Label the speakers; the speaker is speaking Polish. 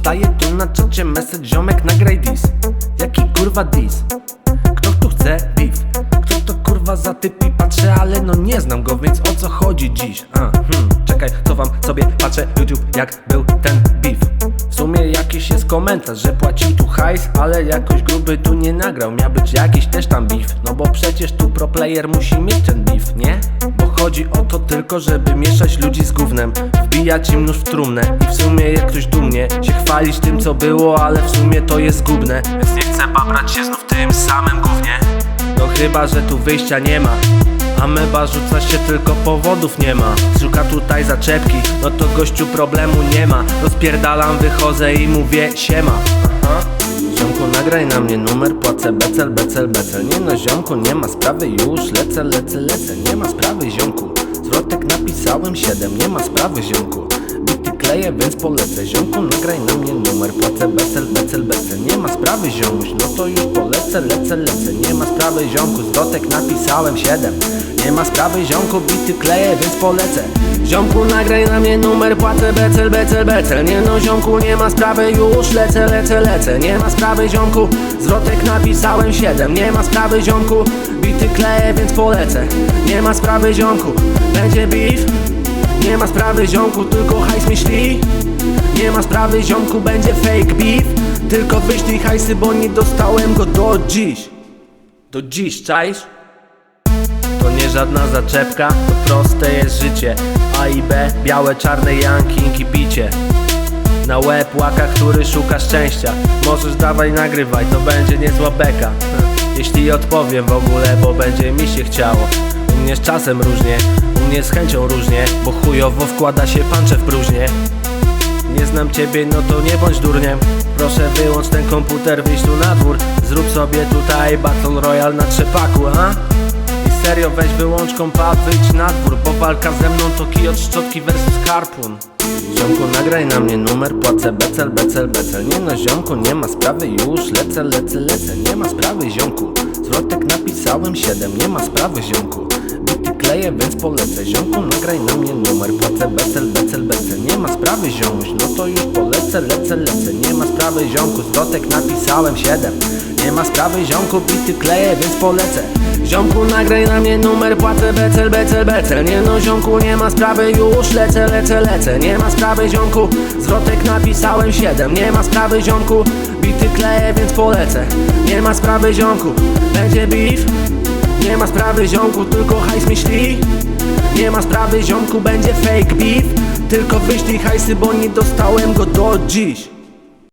Speaker 1: Dostaję tu na czacie message ziomek nagraj dis Jaki kurwa dis? Kto tu chce beef? Kto to kurwa za typ i patrzę, ale no nie znam go, więc o co chodzi dziś? A, hmm, czekaj, cofam sobie, patrzę YouTube jak był ten beef komentarz, że płacił tu hajs, ale jakoś gruby tu nie nagrał. Miał być jakiś też tam beef, no bo przecież tu pro player musi mieć ten beef, nie? Bo chodzi o to tylko, żeby mieszać ludzi z gównem. Wbijać im nóż w trumnę. I w sumie jak ktoś dumnie. Się chwalić tym co było, ale w sumie to jest zgubne Więc nie chcę babrać się znów tym samym gównie. No chyba, że tu wyjścia nie ma Ameba rzuca się tylko powodów nie ma. Szuka tutaj zaczepki, no to gościu problemu nie ma. Rozpierdalam, wychodzę i mówię siema. Aha. Ziomku nagraj na mnie numer, płacę becel, becel, becel. Nie no ziomku, nie ma sprawy już, lecę, lecę, lecę. Nie ma sprawy ziomku, zwrotek napisałem 7 Nie ma sprawy ziomku, więc polecę. Ziomku nagraj na mnie numer, płacę becel, becel, becel. Nie ma sprawy ziomuś, no to już polecę, lecę, lecę. Nie ma sprawy ziomku, zwrotek napisałem 7 Nie ma sprawy ziomku, bity kleję, więc polecę. Ziomku nagraj na mnie numer, płacę becel, becel, becel. Nie no ziomku, nie ma sprawy już, lecę, lecę, lecę. Nie ma sprawy ziomku, zwrotek napisałem 7 Nie ma sprawy ziomku, bity kleję, więc polecę. Nie ma sprawy ziomku, będzie beef Nie ma sprawy ziomku, tylko hajs myśli. Nie ma sprawy ziomku, będzie fake beef. Tylko wyślij hajsy, bo nie dostałem go do dziś. Do dziś, czaisz? To nie żadna zaczepka, to proste jest życie. A i B, białe, czarne janki, bicie. Na łeb łaka, który szuka szczęścia. Możesz dawaj nagrywaj, to będzie niezła beka. Jeśli odpowiem w ogóle, bo będzie mi się chciało U mnie z czasem różnie, u mnie z chęcią różnie Bo chujowo wkłada się pancze w próżnię. Nie znam ciebie, no to nie bądź durniem. Proszę wyłącz ten komputer, wyjść tu na dwór. Zrób sobie tutaj Battle Royale na trzepaku, a? I serio weź wyłącz kompa, wyjdź na dwór Bo walka ze mną to kij od szczotki versus karpun Ziomku nagraj na mnie numer, płacę becel, becel, becel. Nie no ziomku, nie ma sprawy już, lecę, lecę, lecę. Nie ma sprawy ziomku, zwrotek napisałem 7 Nie ma sprawy ziomku, bity kleję, więc polecę. Ziomku nagraj na mnie numer, płacę becel, becel, becel. Nie ma sprawy ziomuś, no to już polecę, lecę, lecę. Nie ma sprawy ziomku, zwrotek napisałem 7 Nie ma sprawy ziomku, bity kleję, więc polecę Ziomku nagraj na mnie numer, płacę becel, becel, becel. Nie no ziomku, nie ma sprawy już, lecę, lecę, lecę. Nie ma sprawy ziomku, zwrotek napisałem 7 Nie ma sprawy ziomku, bity kleję, więc polecę. Nie ma sprawy ziomku, będzie beef. Nie ma sprawy ziomku, tylko hajs myśli. Nie ma sprawy ziomku, będzie fake beef. Tylko wyślij hajsy, bo nie dostałem go do dziś